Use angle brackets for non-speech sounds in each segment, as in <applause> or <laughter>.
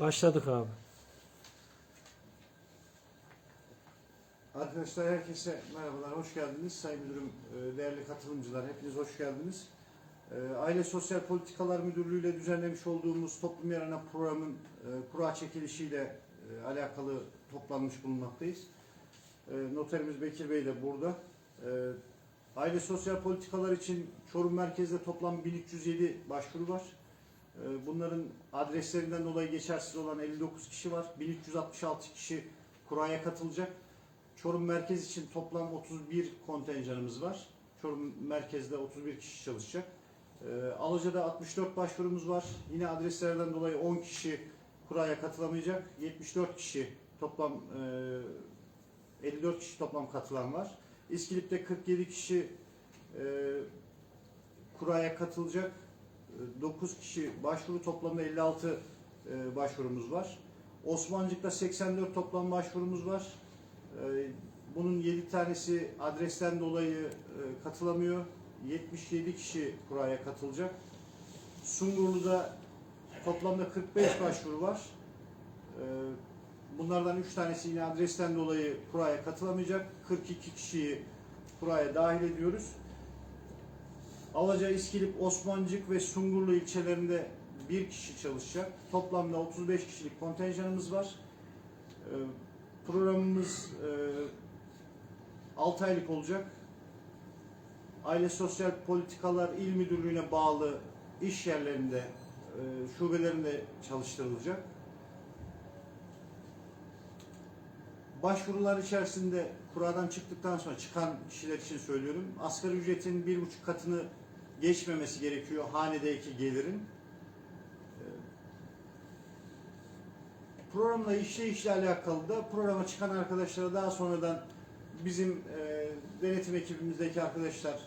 Başladık abi. Arkadaşlar herkese merhabalar, hoş geldiniz. Sayın Müdürüm, e, değerli katılımcılar, hepiniz hoş geldiniz. E, Aile Sosyal Politikalar Müdürlüğü ile düzenlemiş olduğumuz toplum yararına programın e, kura çekilişiyle alakalı toplanmış bulunmaktayız. Noterimiz Bekir Bey de burada. Aile Sosyal Politikalar için Çorum Merkez'de toplam 1307 başvuru var. E, Bunların adreslerinden dolayı geçersiz olan 59 kişi var. 1366 kişi kuraya katılacak. Çorum Merkez için toplam 31 kontenjanımız var. Çorum Merkez'de 31 kişi çalışacak. Ee, Alaca'da 64 başvurumuz var. Yine adreslerden dolayı 10 kişi kuraya katılamayacak. 74 kişi toplam e, 54 kişi toplam katılan var. İskilip'te 47 kişi e, kuraya katılacak. E, 9 kişi başvuru toplamda 56 e, başvurumuz var. Osmancık'ta 84 toplam başvurumuz var. Ee, Bunun 7 tanesi adresten dolayı e, katılamıyor. 77 kişi kuraya katılacak. Sungurlu'da toplamda 45 başvuru var. Ee, Bunlardan 3 tanesi yine adresten dolayı kuraya katılamayacak. 42 kişiyi kuraya dahil ediyoruz. Alaca, İskilip, Osmancık ve Sungurlu ilçelerinde bir kişi çalışacak. Toplamda 35 kişilik kontenjanımız var. Ee, Programımız e, 6 aylık olacak. Aile Sosyal Politikalar İl Müdürlüğü'ne bağlı iş yerlerinde, e, şubelerinde çalıştırılacak. Başvurular içerisinde kuradan çıktıktan sonra çıkan kişiler için söylüyorum. Asgari ücretin bir buçuk katını geçmemesi gerekiyor hanedeki gelirin. Programla işleyişle alakalı da programa çıkan arkadaşlara daha sonradan bizim e, denetim ekibimizdeki arkadaşlar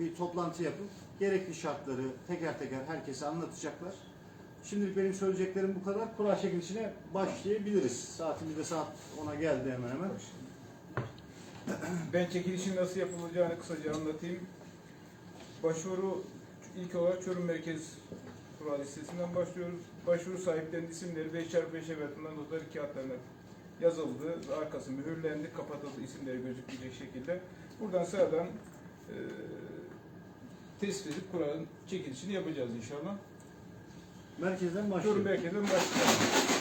bir toplantı yapıp gerekli şartları teker teker herkese anlatacaklar. Şimdilik benim söyleyeceklerim bu kadar. Kura çekilişine başlayabiliriz. Saatimiz de saat 10'a geldi hemen hemen. Ben çekilişin nasıl yapılacağını kısaca anlatayım. Başvuru ilk olarak Çorum Merkez Kura listesinden başlıyoruz. Başvuru sahiplerinin isimleri 5x5 ebatından notari kağıtlarına yazıldı ve arkası mühürlendi, kapatıldı isimleri gözükmeyecek şekilde. Buradan sıradan e, tespit edip kuranın çekilişini yapacağız inşallah. Merkezden Çorum başlıyoruz. Merkez'den başlayalım.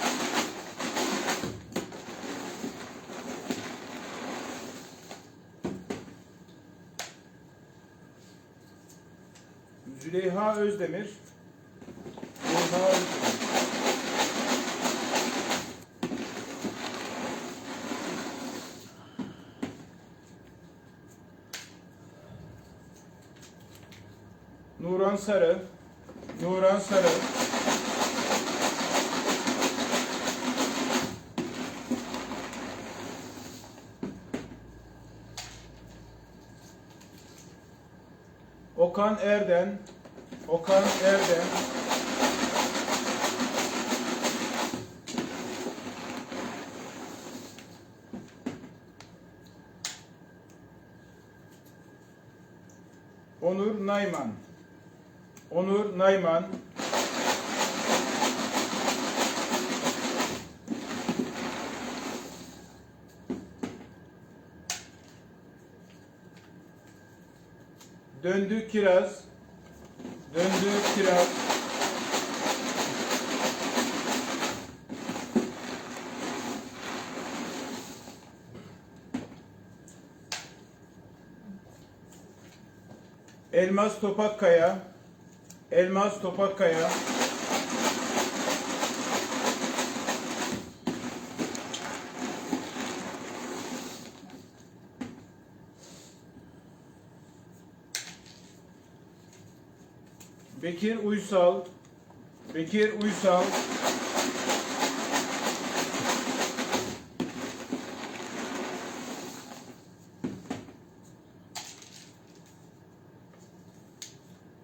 Züleyha Özdemir. Züleyha Özdemir. Nuran Sarı. Nuran Sarı. Okan Erden. Okan Erden. Onur Nayman. Onur Nayman. Döndü Kiraz. Döndü Kiraz. Elmas Topakkaya. Elmas Topakkaya. Bekir Uysal. Bekir Uysal.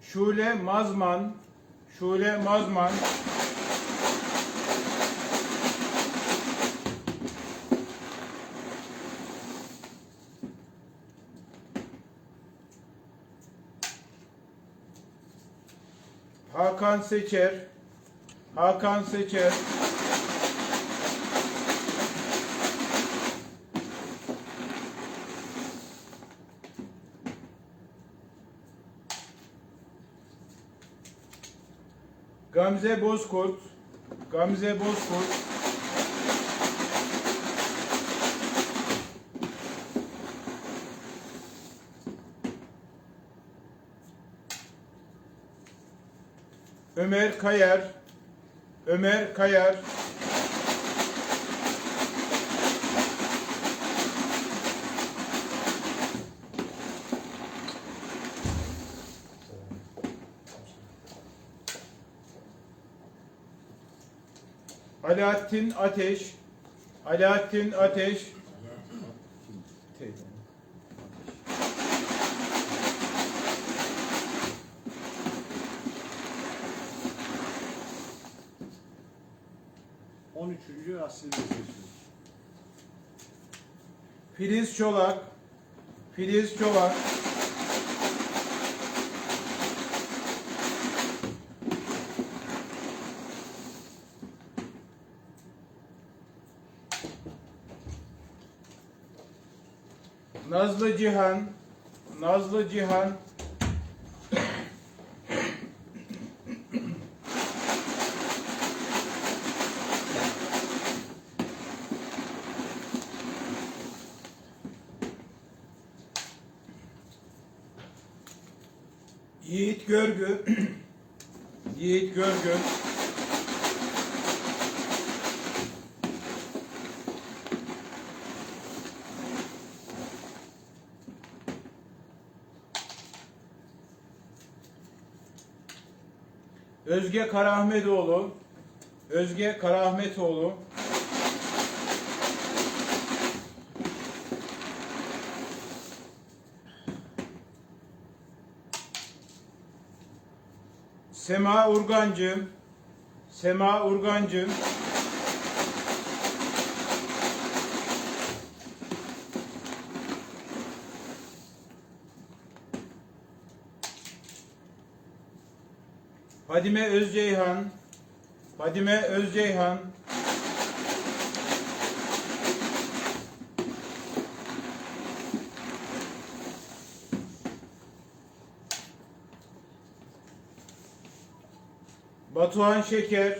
Şule Mazman. Şule Mazman. Hakan Seçer. Hakan Seçer. Gamze Bozkurt. Gamze Bozkurt. Ömer Kayar, Ömer Kayar, Alaaddin Ateş, Alaaddin Ateş, On üçüncü Asil Belediyesi. Filiz Çolak, Filiz Çolak, Nazlı Cihan, Nazlı Cihan, Görgü, <clears throat> Yiğit Görgü, Özge Karahmetoğlu, Özge Karahmetoğlu, Sema Urgancı, Sema Urgancı, Fadime Özceyhan, Fadime Özceyhan, Batuhan Şeker,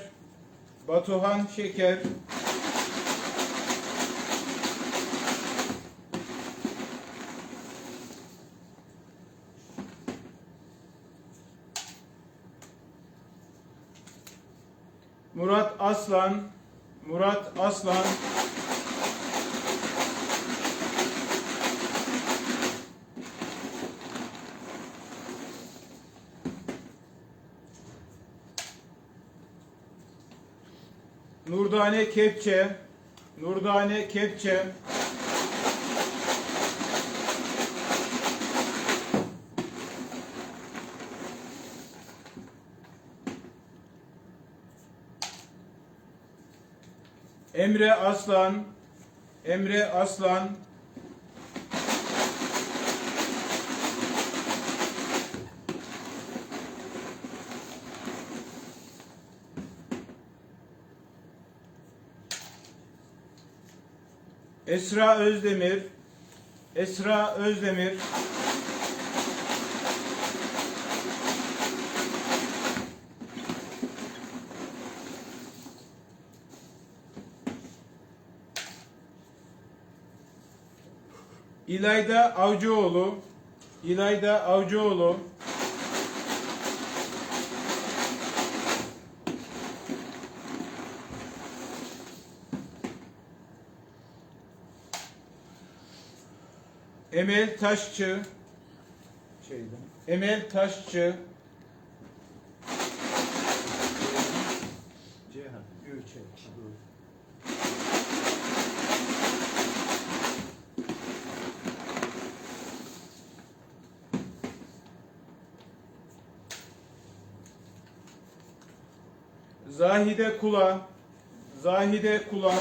Batuhan Şeker, Murat Aslan, Murat Aslan, Nurdane Kepçe, Nurdane Kepçe, Emre Aslan, Emre Aslan, Esra Özdemir, Esra Özdemir, İlayda Avcıoğlu, İlayda Avcıoğlu, Emel Taşçı, Emel Taşçı, Ceyhan. Zahide Kula, Zahide Kula,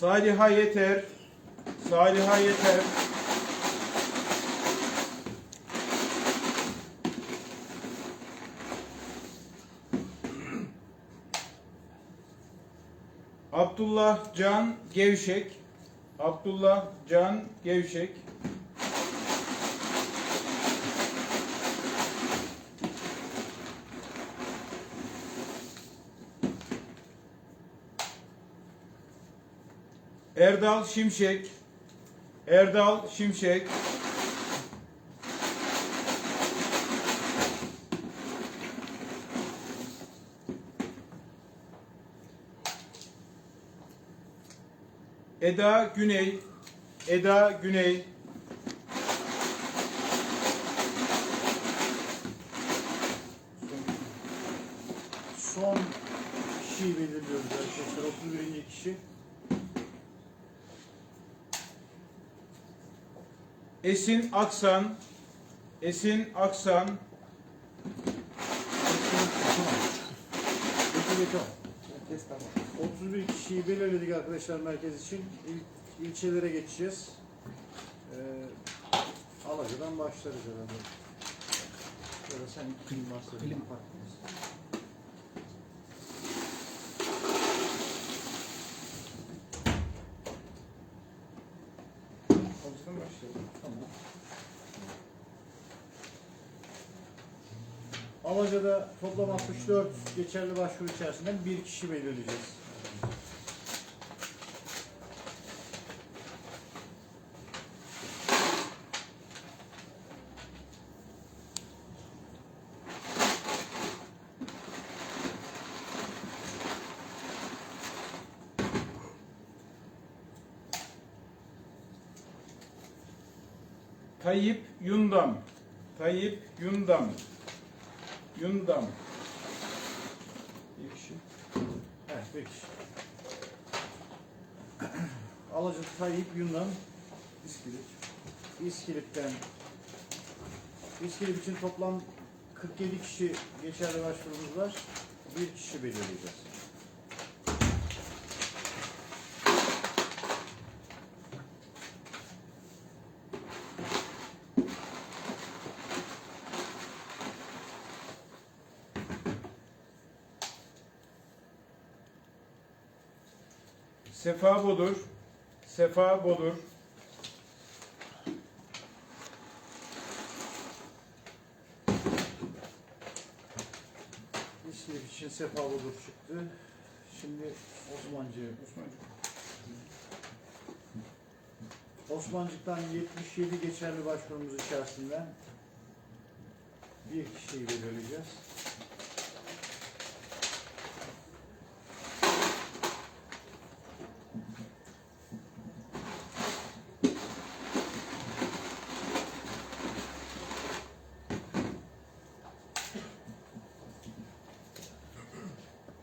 Saliha Yeter, Saliha Yeter, Abdullah Can Gevşek. Abdullah Can Gevşek. Erdal Şimşek. Erdal Şimşek. Eda Güney. Eda Güney. Son kişiyi belirliyoruz arkadaşlar. 31. kişi. Esin Aksan. Esin Aksan. Beto. 31 kişiyi belirledik arkadaşlar merkez için. İl, ilçelere geçeceğiz. Ee, Alaca'dan başlarız herhalde. Ya da sen kim varsa Alaca'da toplam 64 geçerli başvuru içerisinden bir kişi belirleyeceğiz. Tayyip Yundam. Tayyip Yundam. Yundam. Bir kişi. Evet, bir kişi. Alaca Tayyip Yunan İskilip. İskilip'ten İskilip için toplam 47 kişi geçerli başvurumuz var. Bir kişi belirleyeceğiz. Sefa Bodur. Sefa Bodur. İskilip için Sefa Budur çıktı. Şimdi Osmancı. Osmancık'tan 77 geçerli başvurumuz içerisinden bir kişiyi belirleyeceğiz.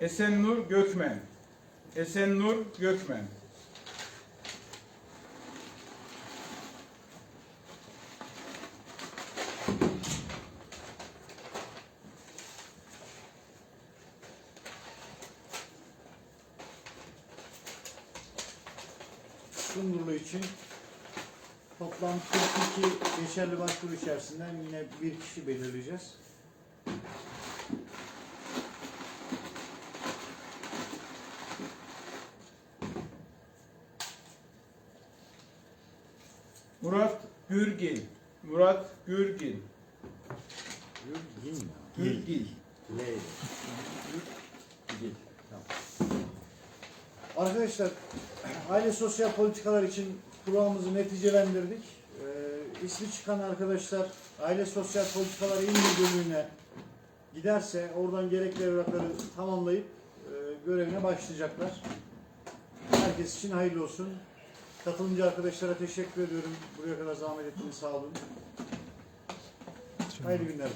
Esenur Gökmen. Esenur Gökmen. Sungurlu için toplam 42 geçerli başvuru içerisinden yine bir kişi belirleyeceğiz. Arkadaşlar aile sosyal politikalar için kuralımızı neticelendirdik. Ee, ismi çıkan arkadaşlar aile sosyal politikalar il müdürlüğüne giderse oradan gerekli evrakları tamamlayıp e, görevine başlayacaklar. Herkes için hayırlı olsun. Katılımcı arkadaşlara teşekkür ediyorum. Buraya kadar zahmet ettiniz. Sağ olun. Hayırlı günler.